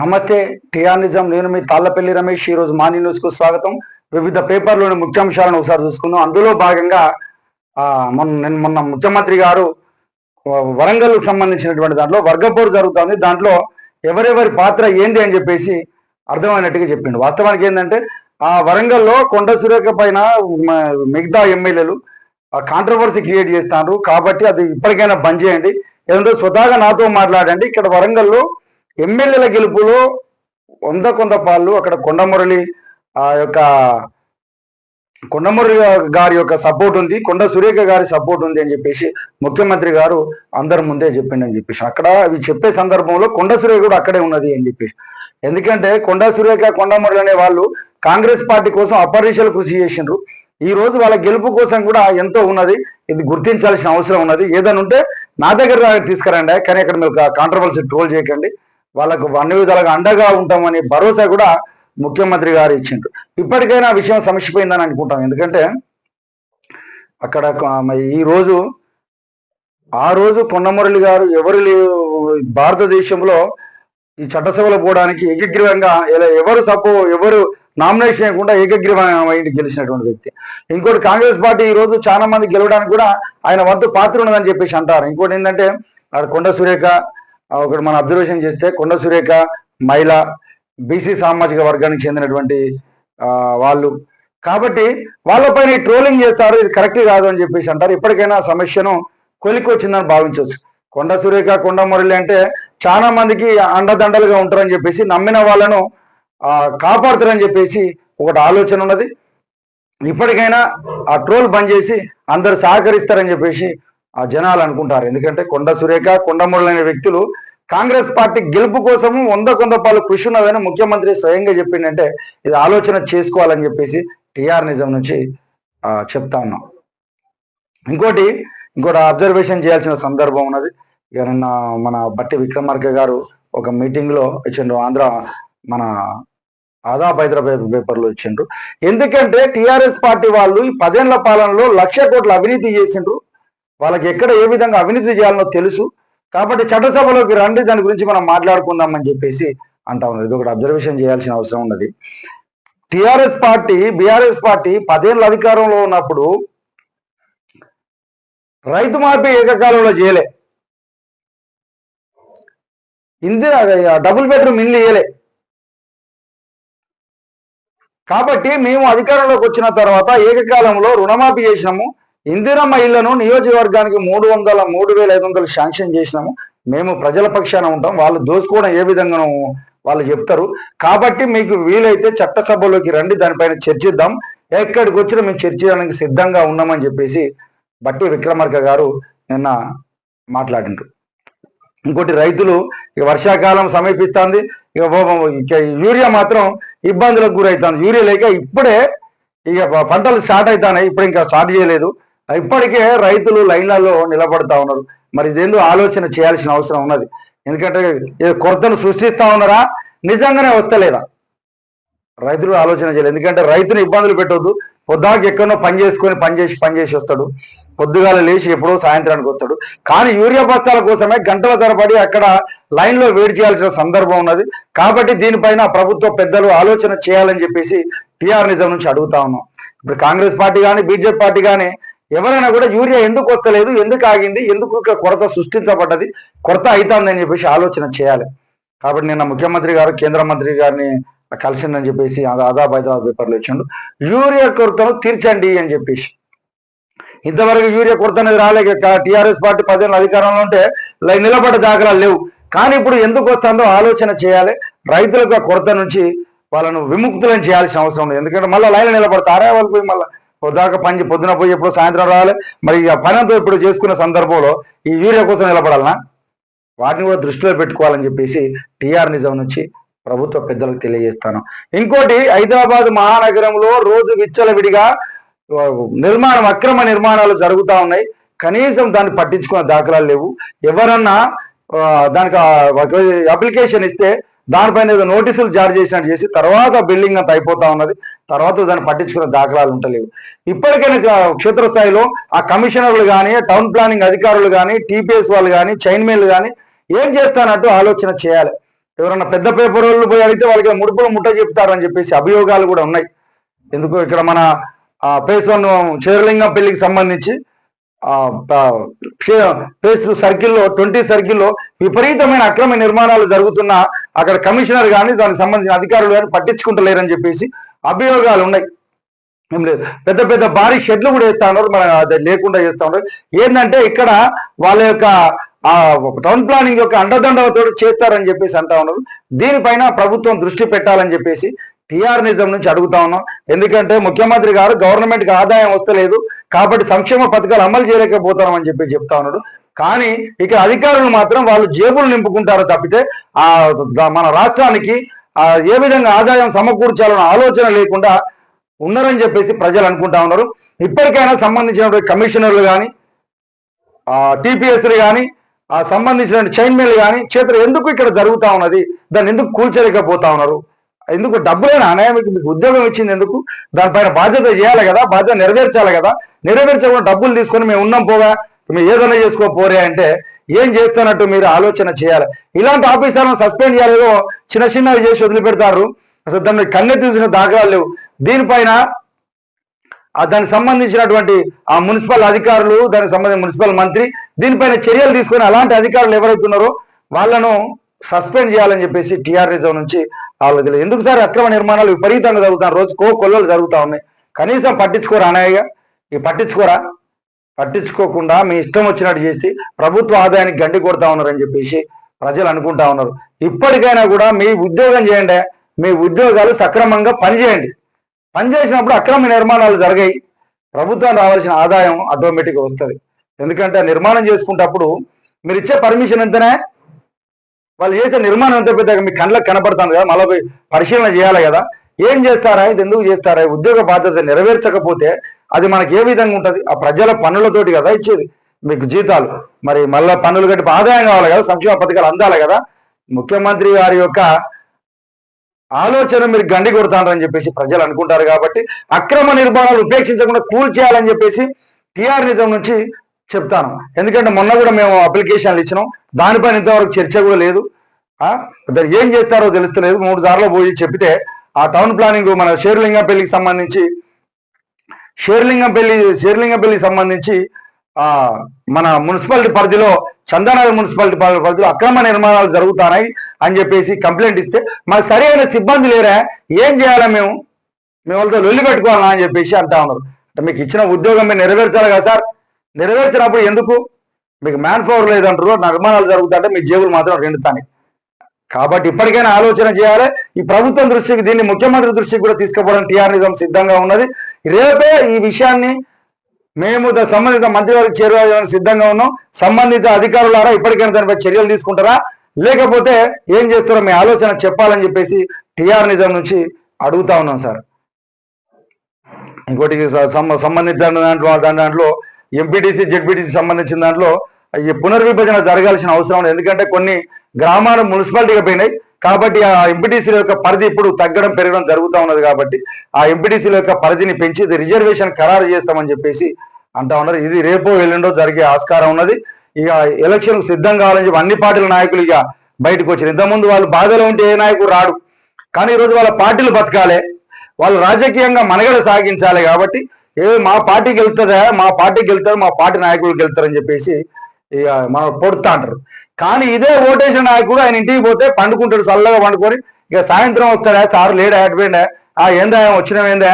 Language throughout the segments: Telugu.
నమస్తే టిఆర్ నిజం నేను మీ తాళ్ళపల్లి రమేష్ ఈ రోజు మార్నింగ్ న్యూస్కు స్వాగతం. వివిధ పేపర్లోని ముఖ్యాంశాలను ఒకసారి చూసుకుందాం. అందులో భాగంగా మొన్న మొన్న ముఖ్యమంత్రి గారు వరంగల్ సంబంధించినటువంటి దాంట్లో వర్గపోరు జరుగుతుంది. దాంట్లో ఎవరెవరి పాత్ర ఏంది అని చెప్పేసి అర్థమైనట్టుగా చెప్పిండు. వాస్తవానికి ఏంటంటే ఆ వరంగల్లో కొండ సురేఖ పైన మిగతా ఎమ్మెల్యేలు కాంట్రవర్సీ క్రియేట్ చేస్తున్నారు కాబట్టి అది ఇప్పటికైనా బంద్ చేయండి. ఏదంటే స్వతహాగా నాతో మాట్లాడండి. ఇక్కడ వరంగల్లో ఎమ్మెల్యేల గెలుపులో వంద కొంత పాళ్ళు అక్కడ కొండమురళి ఆ యొక్క కొండమురళి గారి యొక్క సపోర్ట్ ఉంది కొండ సురేఖ గారి సపోర్ట్ ఉంది అని చెప్పేసి ముఖ్యమంత్రి గారు అందరి ముందే చెప్పిండని చెప్పేసి. అక్కడ అవి చెప్పే సందర్భంలో కొండ సురేఖ కూడా అక్కడే ఉన్నది అని చెప్పేసి. ఎందుకంటే కొండ సురేఖ కొండమురళి అనే వాళ్ళు కాంగ్రెస్ పార్టీ కోసం అపరీక్షలు కృషి చేసిండ్రు. ఈ రోజు వాళ్ళ గెలుపు కోసం కూడా ఎంతో ఉన్నది. ఇది గుర్తించాల్సిన అవసరం ఉన్నది. ఏదైనా ఉంటే నా దగ్గర తీసుకురండి. కానీ ఇక్కడ మీరు కాంట్రవర్సీ ట్రోల్ చేయకండి. వాళ్ళకు అన్ని విధాలుగా అండగా ఉంటామని భరోసా కూడా ముఖ్యమంత్రి గారు ఇచ్చిండ్రు. ఇప్పటికైనా ఆ విషయం సమస్యపోయిందని అనుకుంటాం. ఎందుకంటే అక్కడ ఈ రోజు ఆ రోజు కొండమురళి గారు ఎవరు భారతదేశంలో ఈ చట్టసభలో పోవడానికి ఏకగ్రీవంగా ఇలా ఎవరు సపో ఎవరు నామినేషన్ చేయకుండా ఏకగ్రీవమైంది గెలిచినటువంటి వ్యక్తి. ఇంకోటి కాంగ్రెస్ పార్టీ ఈ రోజు చాలా మంది గెలవడానికి కూడా ఆయన వంతు పాత్ర ఉన్నదని చెప్పేసి అంటారు. ఇంకోటి ఏంటంటే అక్కడ కొండ సురేఖ ఒకటి మనం అబ్జర్వేషన్ చేస్తే కొండ సురేఖ మహిళ బీసీ సామాజిక వర్గానికి చెందినటువంటి వాళ్ళు. కాబట్టి వాళ్ళపైన ఈ ట్రోలింగ్ చేస్తారు ఇది కరెక్ట్ కాదు అని చెప్పేసి అంటారు. ఇప్పటికైనా సమస్యను కొలికి వచ్చిందని భావించవచ్చు. కొండ సురేఖ కొండ మురళి అంటే చాలా మందికి అండదండలుగా ఉంటారని చెప్పేసి నమ్మిన వాళ్ళను కాపాడుతారని చెప్పేసి ఒకటి ఆలోచన ఉన్నది. ఇప్పటికైనా ఆ ట్రోల్ బంద్ చేసి అందరు సహకరిస్తారని చెప్పేసి ఆ జనాలు అనుకుంటారు. ఎందుకంటే కొండ సురేఖ కొండమురళి వ్యక్తులు కాంగ్రెస్ పార్టీ గెలుపు కోసము వంద కొంద పాలు కృషి ఉన్నదని ముఖ్యమంత్రి స్వయంగా చెప్పిందంటే ఇది ఆలోచన చేసుకోవాలని చెప్పేసి టిఆర్ నిజం నుంచి చెప్తా ఉన్నాం. ఇంకోటి ఇంకోటి అబ్జర్వేషన్ చేయాల్సిన సందర్భం ఉన్నది. ఇక నిన్న మన బట్టి విక్రమార్క గారు ఒక మీటింగ్లో ఇచ్చిండ్రు. ఆంధ్ర మన ఆదాబ్ హైదరాబాద్ పేపర్లో ఇచ్చిండ్రు. ఎందుకంటే టిఆర్ఎస్ పార్టీ వాళ్ళు ఈ పదేళ్ళ పాలనలో లక్ష కోట్ల అవినీతి చేసిండ్రు. వాళ్ళకి ఎక్కడ ఏ విధంగా అవినీతి చేయాలనో తెలుసు. కాబట్టి చట్టసభలోకి రండి దాని గురించి మనం మాట్లాడుకుందామని చెప్పేసి అంటా ఉన్నారు ఇది ఒకటి అబ్జర్వేషన్ చేయాల్సిన అవసరం ఉన్నది. టిఆర్ఎస్ పార్టీ బిఆర్ఎస్ పార్టీ పదేళ్ళ అధికారంలో ఉన్నప్పుడు రైతు మాఫీ ఏకకాలంలో చేయలే. ఇందిరా డబుల్ బెడ్రూమ్ ఇల్లు ఇయ్యలే. కాబట్టి మేము అధికారంలోకి వచ్చిన తర్వాత ఏకకాలంలో రుణమాఫీ చేసినాము. ఇందిరమ్మ ఇళ్ళను నియోజకవర్గానికి మూడు వందల మూడు వేల ఐదు వందలు శాంక్షన్ చేసినాము. మేము ప్రజల పక్షాన ఉంటాం. వాళ్ళు దోచుకోవడం ఏ విధంగా వాళ్ళు చెప్తారు. కాబట్టి మీకు వీలైతే చట్టసభలోకి రండి. దానిపైన చర్చిద్దాం. ఎక్కడికి వచ్చినా మేము చర్చించడానికి సిద్ధంగా ఉన్నామని చెప్పేసి బట్టి విక్రమార్క గారు నిన్న మాట్లాడిండ్రు. ఇంకోటి రైతులు ఇక వర్షాకాలం సమీపిస్తుంది. ఇక యూరియా మాత్రం ఇబ్బందులకు గురవుతుంది యూరియా లేక ఇప్పుడే ఇక పంటలు స్టార్ట్ అవుతున్నాయి ఇప్పుడు ఇంకా స్టార్ట్ చేయలేదు. ఇప్పటికే రైతులు లైన్లలో నిలబడతా ఉన్నారు. మరి ఇదేందో ఆలోచన చేయాల్సిన అవసరం ఉన్నది. ఎందుకంటే కొరతను సృష్టిస్తా ఉన్నారా? నిజంగానే వస్తలేదా? రైతులు ఆలోచన చేయాలి ఎందుకంటే రైతుని ఇబ్బందులు పెట్టొద్దు. పొద్దాకి ఎక్కడో పని చేసుకొని పని చేసి పని చేసి వస్తాడు. పొద్దుగాల లేచి ఎప్పుడో సాయంత్రానికి వస్తాడు. కానీ యూరియా బస్తాల కోసమే గంటల తరబడి అక్కడ లైన్లో వేడి చేయాల్సిన సందర్భం ఉన్నది. కాబట్టి దీనిపైన ప్రభుత్వ పెద్దలు ఆలోచన చేయాలని చెప్పేసి టీఆర్ నిజం నుంచి అడుగుతా ఉన్నాం. ఇప్పుడు కాంగ్రెస్ పార్టీ కానీ బీజేపీ పార్టీ కానీ ఎవరైనా కూడా యూరియా ఎందుకు వస్తలేదు ఎందుకు ఆగింది ఎందుకు కొరత సృష్టించబడ్డది కొరత అవుతుందని చెప్పేసి ఆలోచన చేయాలి. కాబట్టి నిన్న ముఖ్యమంత్రి గారు కేంద్ర మంత్రి గారిని కలిసిందని చెప్పేసి ఆదాబ్ హైదరాబాద్ పేపర్లో ఇచ్చిండు. యూరియా కొరతను తీర్చండి అని చెప్పేసి. ఇంతవరకు యూరియా కొరత అనేది రాలేక టిఆర్ఎస్ పార్టీ పదిహేను అధికారంలో ఉంటే నిలబడ్డ దాఖలాలు లేవు. కానీ ఇప్పుడు ఎందుకు వస్తుందో ఆలోచన చేయాలి. రైతులకు కొరత నుంచి వాళ్ళను విముక్తులను చేయాల్సిన అవసరం ఉంది ఎందుకంటే మళ్ళీ లైన్ నిలబడతారా? వాళ్ళు పోయి మళ్ళీ పొద్దాక పని పొద్దున పోయి ఎప్పుడు సాయంత్రం రావాలి? మరి ఆ పని అంతా ఇప్పుడు చేసుకున్న సందర్భంలో ఈ యూరియా కోసం నిలబడాలనా? వాటిని కూడా దృష్టిలో పెట్టుకోవాలని చెప్పేసి టీఆర్ నిజం నుంచి ప్రభుత్వ పెద్దలకు తెలియజేస్తాను. ఇంకోటి హైదరాబాద్ మహానగరంలో రోజు విచ్చలవిడిగా నిర్మాణం అక్రమ నిర్మాణాలు జరుగుతూ ఉన్నాయి. కనీసం దాన్ని పట్టించుకున్న దాఖలాలు లేవు. ఎవరన్నా దానికి అప్లికేషన్ ఇస్తే దానిపైన ఏదో నోటీసులు జారీ చేసినట్టు చేసి తర్వాత బిల్డింగ్ అంత అయిపోతా ఉన్నది. తర్వాత దాన్ని పట్టించుకునే దాఖలాలు ఉండలేవు. ఇప్పటికైనా క్షేత్రస్థాయిలో ఆ కమిషనర్లు కానీ టౌన్ ప్లానింగ్ అధికారులు కానీ టీపీఎస్ వాళ్ళు కానీ చైన్మెన్లు కానీ ఏం చేస్తానంటూ ఆలోచన చేయాలి. ఎవరన్నా పెద్ద పేపర్ వాళ్ళు పోయి అడిగితే వాళ్ళకి ముడుపులు ముట్ట చెప్తారని చెప్పేసి అభియోగాలు కూడా ఉన్నాయి. ఎందుకు ఇక్కడ మన ఫేస్ వన్ చేరలింగం పెళ్ళికి సంబంధించి ప్లేస్ సర్కిల్లో ట్వంటీ సర్కిల్లో విపరీతమైన అక్రమ నిర్మాణాలు జరుగుతున్న అక్కడ కమిషనర్ కానీ దానికి సంబంధించిన అధికారులు కానీ పట్టించుకుంటలేరని చెప్పేసి అభియోగాలు ఉన్నాయి. ఏం లేదు. పెద్ద పెద్ద భారీ షెడ్లు కూడా వేస్తా ఉన్నారు. మన అది లేకుండా చేస్తా ఉన్నారు. ఏంటంటే ఇక్కడ వాళ్ళ యొక్క ఆ టౌన్ ప్లానింగ్ యొక్క అండదండలతో చేస్తారని చెప్పేసి అంటా ఉన్నారు. దీనిపైన ప్రభుత్వం దృష్టి పెట్టాలని చెప్పేసి టిఆర్ నిజం నుంచి అడుగుతా ఉన్నాం. ఎందుకంటే ముఖ్యమంత్రి గారు గవర్నమెంట్కి ఆదాయం వస్తలేదు. కాబట్టి సంక్షేమ పథకాలు అమలు చేయలేకపోతామని చెప్పి చెప్తా ఉన్నాడు. కానీ ఇక అధికారులు మాత్రం వాళ్ళు జేబులు నింపుకుంటారు తప్పితే ఆ మన రాష్ట్రానికి ఆ ఏ విధంగా ఆదాయం సమకూర్చాలన్న ఆలోచన లేకుండా ఉన్నారని చెప్పేసి ప్రజలు అనుకుంటా ఉన్నారు. ఇప్పటికైనా సంబంధించిన కమిషనర్లు కానీ టీపీఎస్లు కానీ ఆ సంబంధించిన చైన్మెన్లు కానీ చేతులు ఎందుకు ఇక్కడ జరుగుతా ఉన్నది? దాన్ని ఎందుకు కూల్చలేకపోతా ఉన్నారు? ఎందుకు? డబ్బులైనా? అనాయానికి మీకు ఉద్యోగం ఇచ్చింది ఎందుకు? దానిపైన బాధ్యత చేయాలి కదా బాధ్యత నెరవేర్చాలి కదా. నెరవేర్చకుండా డబ్బులు తీసుకొని మేము ఉన్నాం పోగా మేము ఏదైనా చేసుకోపోరే అంటే ఏం చేస్తున్నట్టు మీరు ఆలోచన చేయాలి. ఇలాంటి ఆఫీసర్లను సస్పెండ్ చేయాలేదో చిన్న చిన్నవి చేసి వదిలిపెడతారు. అసలు దాన్ని కన్నె తీసిన దాఖలాలు లేవు. దీనిపైన దానికి సంబంధించినటువంటి ఆ మున్సిపల్ అధికారులు దానికి సంబంధించిన మున్సిపల్ మంత్రి దీనిపైన చర్యలు తీసుకొని అలాంటి అధికారులు ఎవరైతున్నారో వాళ్ళను సస్పెండ్ చేయాలని చెప్పేసి టిఆర్ రిజర్వ్ నుంచి ఆలోచన ఎందుకు సార్? అక్రమ నిర్మాణాలు విపరీతంగా జరుగుతాయి రోజు కో కొల్లలు జరుగుతూ ఉన్నాయి. కనీసం పట్టించుకోరా అన్నయ్యగా ఈ పట్టించుకోరా? పట్టించుకోకుండా మీ ఇష్టం వచ్చినట్టు చేసి ప్రభుత్వ ఆదాయానికి గండి కొడతా ఉన్నారని చెప్పేసి ప్రజలు అనుకుంటా ఉన్నారు. ఇప్పటికైనా కూడా మీ ఉద్యోగం చేయండి. మీ ఉద్యోగాలు సక్రమంగా పనిచేయండి. పనిచేసినప్పుడు అక్రమ నిర్మాణాలు జరిగాయి. ప్రభుత్వం రావాల్సిన ఆదాయం ఆటోమేటిక్గా వస్తుంది. ఎందుకంటే ఆ నిర్మాణం చేసుకుంటప్పుడు మీరు ఇచ్చే పర్మిషన్ ఎంతనే? వాళ్ళు చేసే నిర్మాణం ఎంత పెద్దగా మీ కళ్ళకి కనపడుతుంది కదా మళ్ళీ పరిశీలన చేయాలి కదా. ఏం చేస్తారా? ఇది ఎందుకు చేస్తారా? ఉద్యోగ బాధ్యత నెరవేర్చకపోతే అది మనకి ఏ విధంగా ఉంటుంది? ఆ ప్రజల పన్నులతోటి కదా ఇచ్చేది మీకు జీతాలు. మరి మళ్ళీ పన్నులు కట్టి ఆదాయం కావాలి కదా సంక్షేమ పథకాలు అందాలి కదా. ముఖ్యమంత్రి గారి యొక్క ఆలోచన మీరు గండి కొడతానని చెప్పేసి ప్రజలు అనుకుంటారు కాబట్టి అక్రమ నిర్మాణాలు ఉపేక్షించకుండా కూల్ చేయాలని చెప్పేసి టీఆర్ నిజం నుంచి చెప్తాను. ఎందుకంటే మొన్న కూడా మేము అప్లికేషన్లు ఇచ్చినాం. దానిపైన ఇంతవరకు చర్చ కూడా లేదు. ఏం చేస్తారో తెలుస్తలేదు. మూడు సార్లు పోయి చెప్తే ఆ టౌన్ ప్లానింగ్ మన షేర్లింగంపల్లికి సంబంధించి షేర్లింగంపల్లి షేర్లింగంపల్లికి సంబంధించి ఆ మన మున్సిపాలిటీ పరిధిలో చందానగర్ మున్సిపాలిటీ పరిధిలో అక్రమ నిర్మాణాలు జరుగుతున్నాయి అని చెప్పేసి కంప్లైంట్ ఇస్తే మాకు సరైన సిబ్బంది లేరా? ఏం చేయాలా మేము? మేము వాళ్ళతో లొల్లి పెట్టుకోవాలా అని చెప్పేసి అంటా ఉన్నారు. అంటే మీకు ఇచ్చిన ఉద్యోగం మీరు నెరవేర్చాలి కదా సార్? నెరవేర్చినప్పుడు ఎందుకు? మీకు మ్యాన్ పవర్ లేదంటారు నిర్మాణాలు జరుగుతుంటే మీ జేబులు మాత్రం రెండుతాయి. కాబట్టి ఇప్పటికైనా ఆలోచన చేయాలి. ఈ ప్రభుత్వం దృష్టికి దీన్ని ముఖ్యమంత్రి దృష్టికి కూడా తీసుకుపోవడం టీఆర్ నిజం సిద్ధంగా ఉన్నది. రేపే ఈ విషయాన్ని మేము సంబంధిత సంబంధిత వారికి చేరువాలని సిద్ధంగా ఉన్నాం. సంబంధిత అధికారులారా ఇప్పటికైనా దానిపై చర్యలు తీసుకుంటారా? లేకపోతే ఏం చేస్తారో మీ ఆలోచన చెప్పాలని చెప్పేసి టిఆర్ నిజం నుంచి అడుగుతా ఉన్నాం సార్. ఇంకోటి సంబంధిత దాంట్లో దాని దాంట్లో ఎంపీటీసీ జెడ్పీటీసీ సంబంధించిన దాంట్లో ఈ పునర్విభజన జరగాల్సిన అవసరం ఉంది. ఎందుకంటే కొన్ని గ్రామాలు మున్సిపాలిటీగా పోయినాయి. కాబట్టి ఆ ఎంపీటీసీల యొక్క పరిధి ఇప్పుడు తగ్గడం పెరగడం జరుగుతూ ఉన్నది కాబట్టి ఆ ఎంపీటీసీల యొక్క పరిధిని పెంచి రిజర్వేషన్ ఖరారు చేస్తామని చెప్పేసి అంటా ఉన్నారు. ఇది రేపో ఎల్లుండో జరిగే ఆస్కారం ఉన్నది. ఇక ఎలక్షన్ సిద్ధం కావాలని చెప్పి అన్ని పార్టీల నాయకులు ఇక బయటకు వచ్చారు ఇంతకుముందు వాళ్ళు బాధలో ఉంటే ఏ నాయకుడు రాడు. కానీ ఈరోజు వాళ్ళ పార్టీలు బతకాలి. వాళ్ళు రాజకీయంగా మనగడ సాగించాలి కాబట్టి ఏ మా పార్టీకి వెళ్తుందా మా పార్టీకి వెళ్తారు మా పార్టీ నాయకులు వెళ్తారని చెప్పేసి ఇక మనం పొడుతా అంటారు. కానీ ఇదే ఓటేసిన నాయకుడు ఆయన ఇంటికి పోతే పండుకుంటాడు చల్లగా పండుకొని ఇక సాయంత్రం వస్తాడా? సార్ లేడా? అటుపోయిందా ఆ ఏందా? వచ్చినవేందా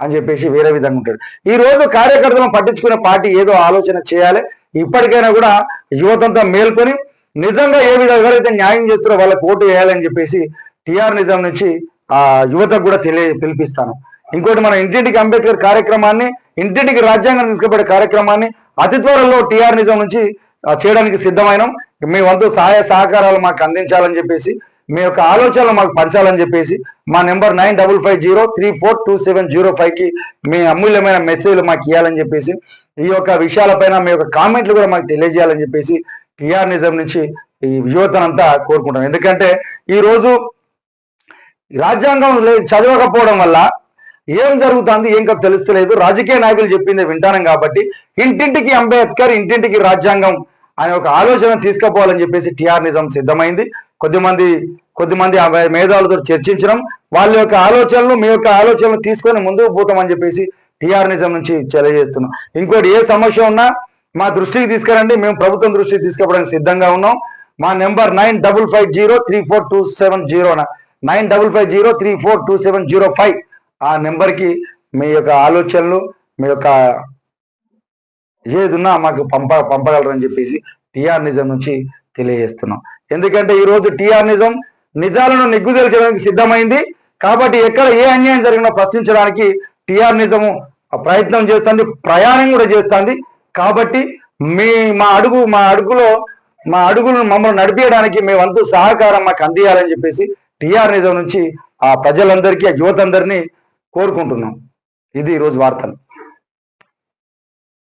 అని చెప్పేసి వేరే విధంగా ఉంటాడు. ఈ రోజు కార్యకర్తలను పట్టించుకునే పార్టీ ఏదో ఆలోచన చేయాలి. ఇప్పటికైనా కూడా యువతంతా మేల్కొని నిజంగా ఏ విధంగా ఎవరైతే న్యాయం చేస్తారో వాళ్ళకి ఓటు వేయాలని చెప్పేసి టిఆర్ నిజం నుంచి ఆ యువతకు కూడా తెలియ పిలిపిస్తాను. ఇంకోటి మన ఇంటింటికి అంబేద్కర్ కార్యక్రమాన్ని ఇంటింటికి రాజ్యాంగం తీసుకుపోయే కార్యక్రమాన్ని అతి త్వరలో టిఆర్ నిజం నుంచి చేయడానికి సిద్ధమైనాం. మీ వంతు సహాయ సహకారాలు మాకు అందించాలని చెప్పేసి మీ యొక్క ఆలోచనలు మాకు పంచాలని చెప్పేసి మా number nine double five zero three four two seven zero ఫైవ్కి మీ అమూల్యమైన మెసేజ్లు మాకు ఇవ్వాలని చెప్పేసి ఈ యొక్క విషయాలపైన మీ యొక్క కామెంట్లు కూడా మాకు తెలియజేయాలని చెప్పేసి టిఆర్ నిజం నుంచి ఈ యువతనంతా కోరుకుంటాం ఎందుకంటే ఈరోజు రాజ్యాంగం లే- చదవకపోవడం వల్ల ఏం జరుగుతుంది ఏం కాదు తెలుస్తలేదు. రాజకీయ నాయకులు చెప్పింది వింటానం కాబట్టి ఇంటింటికి అంబేద్కర్ ఇంటింటికి రాజ్యాంగం అనే ఒక ఆలోచన తీసుకుపోవాలని చెప్పేసి టిఆర్ నిజం సిద్ధమైంది. కొద్దిమంది కొద్దిమంది మేధావులతో చర్చించడం వాళ్ళ యొక్క ఆలోచనలు మీ యొక్క ఆలోచనలు తీసుకొని ముందుకు పోతామని చెప్పేసి టిఆర్ నిజం నుంచి తెలియజేస్తున్నాం. ఇంకోటి ఏ సమస్య ఉన్నా మా దృష్టికి తీసుకురండి. మేము ప్రభుత్వం దృష్టికి తీసుకుపోవడానికి సిద్ధంగా ఉన్నాం. మా number nine double five zero three four two seven zero nine double five zero three four two seven zero five ఆ నెంబర్కి మీ యొక్క ఆలోచనలు మీ యొక్క ఏదున్నా మాకు పంప పంపగలరని చెప్పేసి టిఆర్ నిజం నుంచి తెలియజేస్తున్నాం. ఎందుకంటే ఈరోజు టీఆర్ టిఆర్ నిజం నిజాలను నిగ్గుదేల్చడానికి సిద్ధమైంది. కాబట్టి ఎక్కడ ఏ అన్యాయం జరిగినా ప్రశ్నించడానికి టిఆర్ నిజము ఆ ప్రయత్నం చేస్తుంది ప్రయాణం కూడా చేస్తుంది. కాబట్టి మీ మా అడుగు మా అడుగులో మా అడుగులను మమ్మల్ని నడిపించడానికి మేమంతూ సహకారం మాకు అందియాలని చెప్పేసి టిఆర్ నిజం నుంచి ఆ ప్రజలందరికీ ఆ యువతందరినీ కోరుకుంటున్నాం. ఇది ఈరోజు వార్తలు.